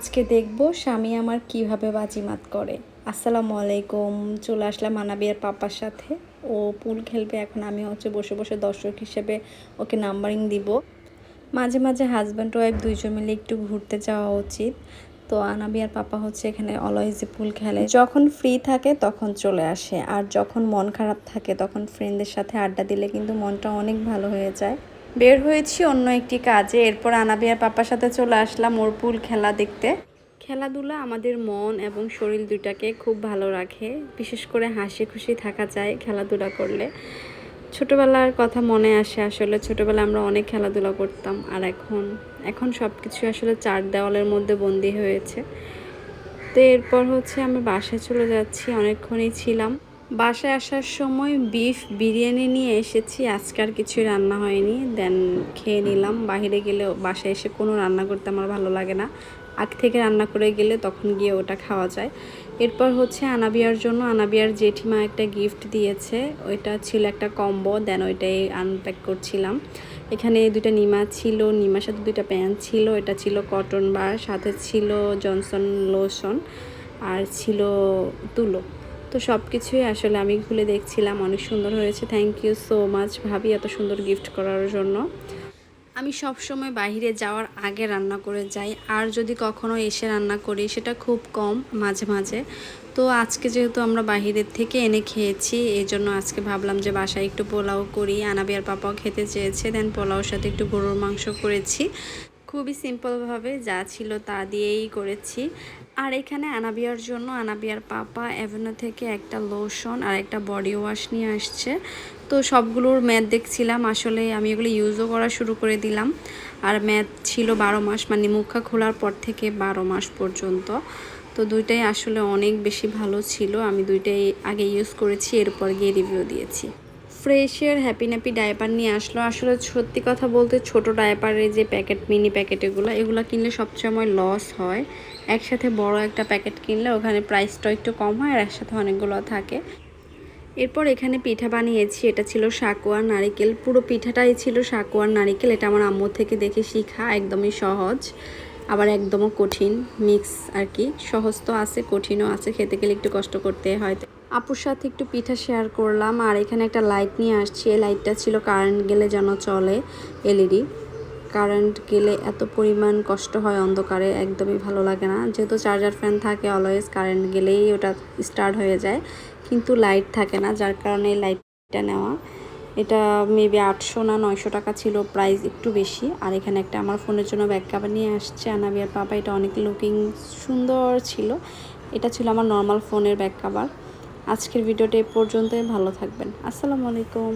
আজকে দেখব স্বামী আমার কীভাবে বাজিমাত করে। আসসালামু আলাইকুম। চলে আসলাম মানাবিয়ার পাপার সাথে। ও পুল খেলবে, এখন আমি হচ্ছে বসে বসে দর্শক হিসেবে ওকে নাম্বারিং দিব। মাঝে মাঝে হাজব্যান্ড ওয়াইফ দুইজন মিলে একটু ঘুরতে যাওয়া উচিত। তো আনাবিয়ার পাপা হচ্ছে এখানে অলওয়েজে পুল খেলে। যখন ফ্রি থাকে তখন চলে আসে। আর যখন মন খারাপ থাকে তখন ফ্রেন্ডদের সাথে আড্ডা দিলে কিন্তু মনটা অনেক ভালো হয়ে যায়। বের হয়েছি অন্য একটি কাজে। এরপর আনাবিয়ার পাপার সাথে চলে আসলাম ওর পুল খেলা দেখতে। খেলাধুলা আমাদের মন এবং শরীর দুইটাকে খুব ভালো রাখে। বিশেষ করে হাসি খুশি থাকা যায় খেলাধুলা করলে। ছোটোবেলার কথা মনে আসে আসলে। ছোটোবেলায় আমরা অনেক খেলাধুলা করতাম আর এখন এখন সব কিছু আসলে চার দেওয়ালের মধ্যে বন্দি হয়েছে। তো এরপর হচ্ছে আমি বাসায় চলে যাচ্ছি, অনেকক্ষণই ছিলাম। বাসায় আসার সময় বিফ বিরিয়ানি নিয়ে এসেছি। আজকে আর কিছুই রান্না হয়নি। দেন খেয়ে নিলাম। বাইরে গেলে বাসায় এসে কোনো রান্না করতে আমার ভালো লাগে না। আগ থেকে রান্না করে গেলে তখন গিয়ে ওটা খাওয়া যায়। এরপর হচ্ছে আনাবিয়ার জন্য। আনাবিয়ার জেঠিমা একটা গিফট দিয়েছে। ওইটা ছিল একটা কম্বো দেন ওইটাই আনপ্যাক করছিলাম। এখানে দুইটা নিমা ছিল। নিমার সাথে দুইটা প্যান্ট ছিল। এটা ছিল কটন বার সাথে ছিল জনসন লোশন আর ছিল তুলো। তো সব কিছুই আসলে আমি খুলে দেখছিলাম, অনেক সুন্দর হয়েছে। থ্যাংক ইউ সো মাচ ভাবি এত সুন্দর গিফট করার জন্য। আমি সব সময় বাইরে যাওয়ার আগে রান্না করে যাই, আর যদি কখনো এসে রান্না করি সেটা খুব কম মাঝে মাঝে। তো আজকে যেহেতু আমরা বাহিরের থেকে এনে খেয়েছি, এই জন্য আজকে ভাবলাম যে বাসায় একটু পোলাও করি। আনাবিয়ার পাপাও খেতে চেয়েছে দেন পোলাওর সাথে একটু গরুর মাংস করেছি। খুবই সিম্পলভাবে যা ছিল তা দিয়েই করেছি। আর এখানে আনাবিয়ার জন্য আনাবিয়ার পাপা অ্যাভেনো থেকে একটা লোশন আর একটা বডি ওয়াশ নিয়ে আসছে। তো সবগুলোর ম্যাথ দেখছিলাম, আসলে আমি এগুলো ইউজও করা শুরু করে দিলাম। আর ম্যাথ ছিল বারো মাস মানে মুখা খোলার পর থেকে বারো মাস পর্যন্ত। তো দুইটাই আসলে অনেক বেশি ভালো ছিল, আমি দুইটাই আগে ইউজ করেছি, এরপর গিয়ে রিভিউ দিয়েছি। ফ্রেশের হ্যাপি ন্যাপি ডায়পার নিয়ে আসলো। আসলে সত্যি কথা বলতে ছোট ডায়পারের যে প্যাকেট, মিনি প্যাকেট এগুলো এগুলো কিনলে সবসময় লস হয়। একসাথে বড় একটা প্যাকেট কিনলে ওখানে প্রাইসটা একটু কম হয় আর একসাথে অনেকগুলো থাকে। এরপর এখানে পিঠা বানিয়েছি, এটা ছিল সাকুয়ার নারিকেল। পুরো পিঠাটাই ছিল সাকুয়ার নারিকেল, এটা আমার আম্মু থেকে দেখে শিখা, একদমই সহজ। আবার একদমও কঠিন, মিক্স আর কি। সহজ তো আছে, কঠিনও আছে, খেতে গেলে একটু কষ্ট করতে হয়। আপুর সাথে একটু পিঠা শেয়ার করলাম, আর এখানে একটা লাইট নিয়ে আসছি। এই লাইটটা ছিল কারেন্ট গেলে যেন চলে এলইডি কারেন্ট গেলে এত পরিমাণ কষ্ট হয় অন্ধকারে, একদমই ভালো লাগে না। যেহেতু চার্জার ফ্যান থাকে অলওয়েজ কারেন্ট গেলেই ওটা স্টার্ট হয়ে যায়। কিন্তু লাইট থাকে না, যার কারণে লাইটটা নেওয়া। এটা মেবি আটশো না নয়শো টাকা ছিল প্রাইস একটু বেশি। আর এখানে একটা আমার ফোনের জন্য ব্যাক কাভার নিয়ে আসছে আনাবিয়ার পাপা। এটা অনেক লুকিং সুন্দর ছিল। এটা ছিল আমার নর্মাল ফোনের ব্যাক কাভার আজকের ভিডিওটা এ পর্যন্তই ভালো থাকবেন। আসসালামু আলাইকুম।